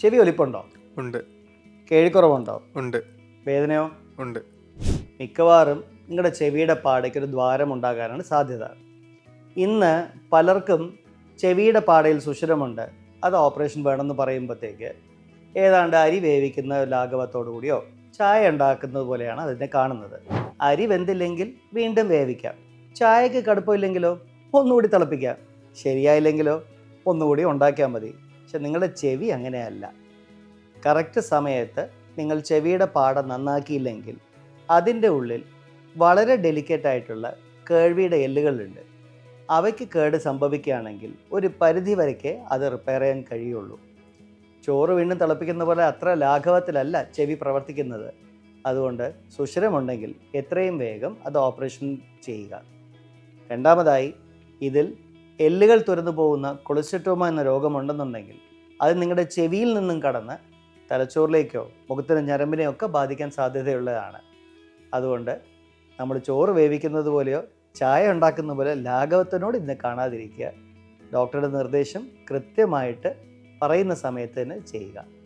ചെവി ഒലിപ്പുണ്ടോ? ഉണ്ട്. കേഴിക്കുറവുണ്ടോ ഉണ്ട്. വേദനയോ? ഉണ്ട്. മിക്കവാറും നിങ്ങളുടെ ചെവിയുടെ പാടയ്ക്ക് ഒരു ദ്വാരം ഉണ്ടാകാനാണ് സാധ്യത. ഇന്ന് പലർക്കും ചെവിയുടെ പാടയിൽ സുഷിരമുണ്ട്. അത് ഓപ്പറേഷൻ വേണമെന്ന് പറയുമ്പോഴത്തേക്ക് ഏതാണ്ട് അരി വേവിക്കുന്ന ലാഘവത്തോടു കൂടിയോ ചായ ഉണ്ടാക്കുന്നത് പോലെയാണ് അതിനെ കാണുന്നത്. അരി വെന്തില്ലെങ്കിൽ വീണ്ടും വേവിക്കാം. ചായക്ക് കടുപ്പമില്ലെങ്കിലോ ഒന്നുകൂടി തിളപ്പിക്കാം. ശരിയായില്ലെങ്കിലോ? ഒന്നുകൂടി ഉണ്ടാക്കിയാൽ മതി. പക്ഷെ നിങ്ങളുടെ ചെവി അങ്ങനെയല്ല. കറക്റ്റ് സമയത്ത് നിങ്ങൾ ചെവിയുടെ പാടം നന്നാക്കിയില്ലെങ്കിൽ അതിന്റെ ഉള്ളിൽ വളരെ ഡെലിക്കേറ്റ് ആയിട്ടുള്ള കേൾവിയുടെ എല്ലുകളുണ്ട്. അവയ്ക്ക് കേട് സംഭവിക്കുകയാണെങ്കിൽ ഒരു പരിധി വരയ്ക്കേ അത് റിപ്പയർ ചെയ്യാൻ കഴിയുള്ളൂ. ചോറ് വീണ്ടും തിളപ്പിക്കുന്ന പോലെ അത്ര ലാഘവത്തിലല്ല ചെവി പ്രവർത്തിക്കുന്നത്. അതുകൊണ്ട് സുഷിരമുണ്ടെങ്കിൽ എത്രയും വേഗം അത് ഓപ്പറേഷൻ ചെയ്യുക. രണ്ടാമതായി ഇതിൽ എല്ലുകൾ തുരന്നു പോകുന്ന കൊളിസ്റ്റോമ എന്ന രോഗമുണ്ടെന്നുണ്ടെങ്കിൽ അത് നിങ്ങളുടെ ചെവിയിൽ നിന്നും കടന്ന് തലച്ചോറിലേക്കോ മുഖത്തിന് ഞരമ്പിനെയോ ഒക്കെ ബാധിക്കാൻ സാധ്യതയുള്ളതാണ്. അതുകൊണ്ട് നമ്മൾ ചോറ് വേവിക്കുന്നത് പോലെയോ ചായ ഉണ്ടാക്കുന്ന പോലെ ലാഘവത്തിനോട് ഇന്ന് കാണാതിരിക്കുക. ഡോക്ടറുടെ നിർദ്ദേശം കൃത്യമായിട്ട് പറയുന്ന സമയത്ത് തന്നെ ചെയ്യുക.